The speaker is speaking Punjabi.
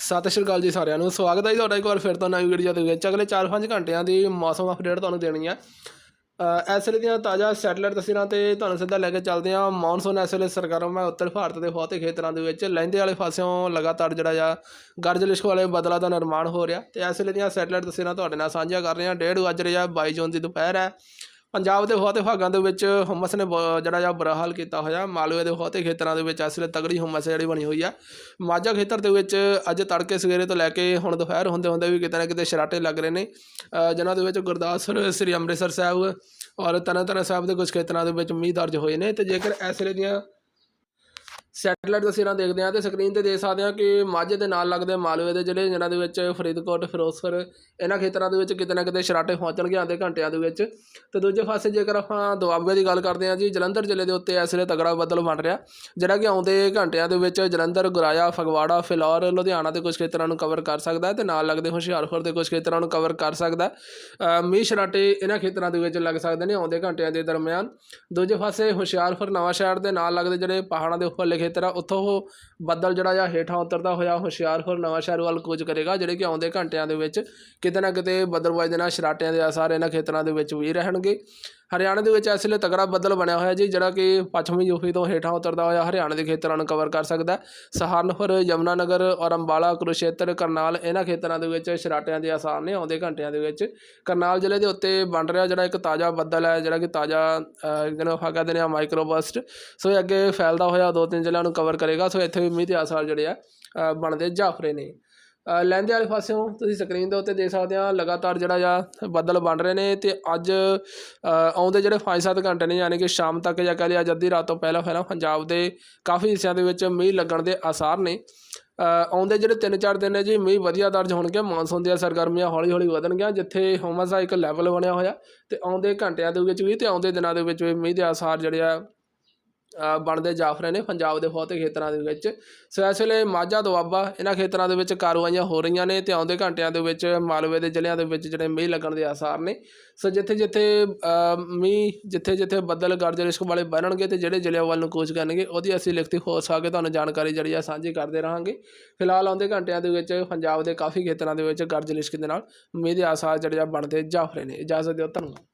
ਸਤਿ ਸ਼੍ਰੀ ਅਕਾਲ ਜੀ ਸਾਰਿਆਂ ਨੂੰ, ਸਵਾਗਤ ਹੈ ਜੀ ਤੁਹਾਡਾ ਇੱਕ ਵਾਰ ਫਿਰ ਤੋਂ ਨਵੀਂ ਵੀਡੀਓ ਦੇ ਵਿੱਚ। ਅਗਲੇ 4-5 ਘੰਟਿਆਂ ਦੀ ਮੌਸਮ ਅਪਡੇਟ ਤੁਹਾਨੂੰ ਦੇਣੀ ਹੈ। ਇਸ ਵੇਲੇ ਦੀਆਂ ਤਾਜ਼ਾ ਸੈਟਲਾਈਟ ਤਸਵੀਰਾਂ ਤੇ ਤੁਹਾਨੂੰ ਸਿੱਧਾ ਲੈ ਕੇ ਚੱਲਦੇ ਹਾਂ। ਮੌਨਸੂਨ ਇਸ ਵੇਲੇ ਸਰਗਰਮ ਹੈ, ਉੱਤਰ ਭਾਰਤ ਦੇ ਬਹੁਤੇ ਖੇਤਰਾਂ ਦੇ ਵਿੱਚ। ਲਹਿੰਦੇ ਵਾਲੇ ਪਾਸਿਓਂ ਲਗਾਤਾਰ ਜਿਹੜਾ ਆ, ਗਰਜ ਲਿਸ਼ਕ ਵਾਲੇ ਬਦਲਾਂ ਦਾ ਨਿਰਮਾਣ ਹੋ ਰਿਹਾ। ਤੇ ਇਸ ਵੇਲੇ ਦੀਆਂ ਸੈਟਲਾਈਟ ਤਸਵੀਰਾਂ ਤੁਹਾਡੇ ਨਾਲ ਸਾਂਝੀਆਂ ਕਰ ਰਹੇ ਹਾਂ। ਡੇਢ ਵੱਜ ਰਿਹਾ 22 ਜੂਨ ਦੀ ਦੁਪਹਿਰ ਹੈ। ਪੰਜਾਬ ਦੇ ਬਹੁਤੇ ਭਾਗਾਂ ਦੇ ਵਿੱਚ ਹੁਮਸ ਨੇ ਬ- ਜਿਹੜਾ ਆ ਬੁਰਾ ਹਾਲ ਕੀਤਾ ਹੋਇਆ। ਮਾਲਵੇ ਦੇ ਬਹੁਤੇ ਖੇਤਰਾਂ ਦੇ ਵਿੱਚ ਇਸ ਵੇਲੇ ਤਗੜੀ ਹੁਮਸ ਜਿਹੜੀ ਬਣੀ ਹੋਈ ਆ। ਮਾਝਾ ਖੇਤਰ ਦੇ ਵਿੱਚ ਅੱਜ ਤੜਕੇ ਸਵੇਰੇ ਤੋਂ ਲੈ ਕੇ ਹੁਣ ਦੁਪਹਿਰ ਹੁੰਦੇ ਹੁੰਦੇ ਵੀ ਕਿਤੇ ਨਾ ਕਿਤੇ ਸ਼ਰਾਟੇ ਲੱਗ ਰਹੇ ਨੇ। ਜਿਨ੍ਹਾਂ ਦੇ ਵਿੱਚ ਗੁਰਦਾਸਪੁਰ, ਸ੍ਰੀ ਅੰਮ੍ਰਿਤਸਰ ਸਾਹਿਬ ਔਰ ਤਰਨਤਾਰਨ ਸਾਹਿਬ ਦੇ ਕੁਝ ਖੇਤਰਾਂ ਦੇ ਵਿੱਚ ਮੀਂਹ ਦਰਜ ਹੋਏ ਨੇ। ਤੇ ਜੇਕਰ ਇਸ ਵੇਲੇ ਦੀਆਂ ਸੈਟੇਲਾਈਟ ਤਸਵੀਰਾਂ ਦੇਖਦੇ ਹਾਂ ਤੇ ਸਕਰੀਨ ਤੇ ਦੇਖ ਸਕਦੇ ਹਾਂ ਕਿ ਮਾਝੇ ਦੇ ਨਾਲ ਲੱਗਦੇ ਮਾਲਵੇ ਦੇ ਜ਼ਿਲ੍ਹੇ ਜਿਨ੍ਹਾਂ ਦੇ ਵਿੱਚ ਫਰੀਦਕੋਟ, ਫਿਰੋਜ਼ਪੁਰ, ਇਹਨਾਂ ਖੇਤਰਾਂ ਦੇ ਵਿੱਚ ਕਿਤੇ ਨਾ ਕਿਤੇ ਸ਼ਰਾਟੇ ਪਹੁੰਚਣਗੇ ਆਉਂਦੇ ਘੰਟਿਆਂ ਦੇ ਵਿੱਚ ਤੇ ਦੂਜੇ ਪਾਸੇ ਜੇਕਰ ਆਪਾਂ ਦੁਆਬੇ ਦੀ ਗੱਲ ਕਰਦੇ ਹਾਂ ਜੀ, ਜਲੰਧਰ ਜ਼ਿਲ੍ਹੇ ਦੇ ਉੱਤੇ ਇਸ ਵੇਲੇ ਤਗੜਾ ਬੱਦਲ ਬਣ ਰਿਹਾ, ਜਿਹੜਾ ਕਿ ਆਉਂਦੇ ਘੰਟਿਆਂ ਦੇ ਵਿੱਚ ਜਲੰਧਰ, ਗੁਰਾਇਆ, ਫਗਵਾੜਾ, ਫਿਲੌਰ, ਲੁਧਿਆਣਾ ਦੇ ਕੁਝ ਖੇਤਰਾਂ ਨੂੰ ਕਵਰ ਕਰ ਸਕਦਾ ਹੈ ਤੇ ਨਾਲ ਲੱਗਦੇ ਹੁਸ਼ਿਆਰਪੁਰ ਦੇ ਕੁਝ ਖੇਤਰਾਂ ਨੂੰ ਕਵਰ ਕਰ ਸਕਦਾ ਹੈ। ਮੀਂਹ ਸ਼ਰਾਟੇ ਇਹਨਾਂ ਖੇਤਰਾਂ ਦੇ ਵਿੱਚ ਲੱਗ ਸਕਦੇ ਨੇ ਆਉਂਦੇ ਘੰਟਿਆਂ ਦੇ ਦਰਮਿਆਨ ਦੂਜੇ ਪਾਸੇ ਹੁਸ਼ਿਆਰਪੁਰ ਨਵਾਂ ਸ਼ਹਿਰ ਦੇ ਨਾਲ ਲੱਗਦੇ ਜਿਹੜੇ ਪਹਾੜਾਂ ਦੇ ਉੱਪਰਲੇ ਖੇਤਰ ਆ, ਉੱਥੋਂ ਉਹ ਬੱਦਲ ਜਿਹੜਾ ਆ ਹੇਠਾਂ ਉਤਰਦਾ ਹੋਇਆ ਹੁਸ਼ਿਆਰਪੁਰ ਨਵਾਂਸ਼ਹਿਰ ਵੱਲ ਕੂਚ ਕਰੇਗਾ, ਜਿਹੜੇ ਕਿ ਆਉਂਦੇ ਘੰਟਿਆਂ ਦੇ ਵਿੱਚ ਕਿਤੇ ਨਾ ਕਿਤੇ ਬੱਦਲਬਾਜ਼ੀ ਦੇ ਨਾਲ ਸ਼ਰਾਟਿਆਂ ਦੇ ਆਸਾਰ ਇਹਨਾਂ ਖੇਤਰਾਂ ਦੇ ਵਿੱਚ ਵੀ ਰਹਿਣਗੇ। ਹਰਿਆਣਾ ਦੇ ਵਿੱਚ ਇਸ ਵੇਲੇ ਤਗੜਾ ਬੱਦਲ ਬਣਿਆ ਹੋਇਆ ਜੀ ਜਿਹੜਾ ਕਿ ਪੱਛਮੀ ਯੂਪੀ ਤੋਂ ਹੇਠਾਂ ਉਤਰਦਾ ਹੋਇਆ ਹਰਿਆਣਾ ਦੇ ਖੇਤਰਾਂ ਨੂੰ ਕਵਰ ਕਰ ਸਕਦਾ ਹੈ। ਸਹਾਰਨਪੁਰ ਯਮੁਨਾਨਗਰ ਔਰ ਅੰਬਾਲਾ ਕੁਰੂਸ਼ੇਤਰ ਕਰਨਾਲ ਇਹਨਾਂ ਖੇਤਰਾਂ ਦੇ ਵਿੱਚ ਸ਼ਰਾਟਿਆਂ ਦੇ ਆਸਾਰ ਨੇ ਆਉਂਦੇ ਘੰਟਿਆਂ ਦੇ ਵਿੱਚ। ਕਰਨਾਲ ਜ਼ਿਲ੍ਹੇ ਦੇ ਉੱਤੇ ਬਣ ਰਿਹਾ ਜਿਹੜਾ ਇੱਕ ਤਾਜ਼ਾ ਬੱਦਲ ਹੈ ਜਿਹੜਾ ਕਿ ਤਾਜ਼ਾ ਅ, ਜਿਹਨੂੰ ਆਪਾਂ ਕਹਿੰਦੇ ਨੇ ਮਾਈਕਰੋਬਸਟ ਸੋ ਇਹ ਅੱਗੇ ਫੈਲਦਾ ਹੋਇਆ ਦੋ ਤਿੰਨ ਜ਼ਿਲ੍ਹਿਆਂ ਨੂੰ ਕਵਰ ਕਰੇਗਾ ਸੋ ਇੱਥੇ ਵੀ ਮੀਂਹ ਦੇ ਆਸਾਰ ਜਿਹੜੇ ਆ ਬਣਦੇ ਜਾਫਰੇ ਨੇ। ਲਹਿੰਦੇ ਵਾਲੇ ਪਾਸਿਓਂ ਤੁਸੀਂ ਸਕਰੀਨ ਦੇ ਉੱਤੇ ਦੇਖ ਸਕਦੇ ਆ, ਲਗਾਤਾਰ ਜਿਹੜਾ ਆ, ਬੱਦਲ ਬਣ ਰਹੇ ਨੇ ਤੇ ਅੱਜ ਆਉਂਦੇ ਜਿਹੜੇ 5-7 ਘੰਟੇ ਨੇ, ਯਾਨੀ ਕਿ ਸ਼ਾਮ ਤੱਕ ਜਾਂ ਕਹਿ ਲਿਆ ਅੱਜ ਅੱਧੀ ਰਾਤ ਤੋਂ ਪਹਿਲਾਂ ਪਹਿਲਾਂ ਪੰਜਾਬ ਦੇ ਕਾਫੀ ਹਿੱਸਿਆਂ ਦੇ ਵਿੱਚ ਮੀਂਹ ਲੱਗਣ ਦੇ ਆਸਾਰ ਨੇ। ਆਉਂਦੇ ਜਿਹੜੇ 3-4 ਦਿਨ ਨੇ ਜੀ, ਮੀਂਹ ਵਧੀਆ ਦਰਜ ਹੋਣਗੇ, ਮੌਨਸੂਨ ਦੀਆਂ ਸਰਗਰਮੀਆਂ ਹੌਲੀ-ਹੌਲੀ ਵਧਣਗੀਆਂ, ਜਿੱਥੇ ਹਿਊਮਸ ਦਾ ਇੱਕ ਲੈਵਲ ਬਣਿਆ ਹੋਇਆ ਤੇ ਆਉਂਦੇ ਘੰਟਿਆਂ ਦੇ ਵਿੱਚ ਵੀ ਤੇ ਆਉਂਦੇ ਦਿਨਾਂ ਦੇ ਵਿੱਚ ਵੀ ਮੀਂਹ ਦੇ ਆਸਾਰ ਜਿਹੜੇ ਆ ਬਣਦੇ ਜਾਫਰੇ ਨੇ ਪੰਜਾਬ ਦੇ ਬਹੁਤੇ ਖੇਤਰਾਂ ਦੇ ਵਿੱਚ। ਸੋ ਇਸ ਵੇਲੇ ਮਾਝਾ ਦੁਆਬਾ ਇਹਨਾਂ ਖੇਤਰਾਂ ਦੇ ਵਿੱਚ ਕਾਰਵਾਈਆਂ ਹੋ ਰਹੀਆਂ ਨੇ ਤੇ ਆਉਂਦੇ ਘੰਟਿਆਂ ਦੇ ਵਿੱਚ ਮਾਲਵੇ ਦੇ ਜ਼ਿਲ੍ਹਿਆਂ ਦੇ ਵਿੱਚ ਜਿਹੜੇ ਮੀਂਹ ਲੱਗਣ ਦੇ ਆਸਾਰ ਨੇ। ਸੋ ਜਿੱਥੇ ਜਿੱਥੇ ਮੀਂਹ ਜਿੱਥੇ ਜਿੱਥੇ ਬੱਦਲ ਗਰਜ ਰਿਸ਼ਕ ਵਾਲੇ ਬਣਨਗੇ ਤੇ ਜਿਹੜੇ ਜ਼ਿਲ੍ਹਿਆਂ ਵੱਲ ਨੂੰ ਕੂਚ ਕਰਨਗੇ, ਉਹਦੀ ਅਸੀਂ ਲਿਖਤੀ ਹੋ ਸਕੇ ਤੁਹਾਨੂੰ ਜਾਣਕਾਰੀ ਜਿਹੜੀ ਆ ਸਾਂਝੀ ਕਰਦੇ ਰਹਾਂਗੇ। ਫਿਲਹਾਲ ਆਉਂਦੇ ਘੰਟਿਆਂ ਦੇ ਵਿੱਚ ਪੰਜਾਬ ਦੇ ਕਾਫੀ ਖੇਤਰਾਂ ਦੇ ਵਿੱਚ ਗਰਜ ਲਿਸ਼ਕ ਦੇ ਨਾਲ ਮੀਂਹ ਦੇ ਆਸਾਰ ਜਿਹੜੇ ਆ ਬਣਦੇ ਜਾਫਰੇ ਨੇ। ਇਜਾਜ਼ਤ ਦਿਓ, ਧੰਨਵਾਦ।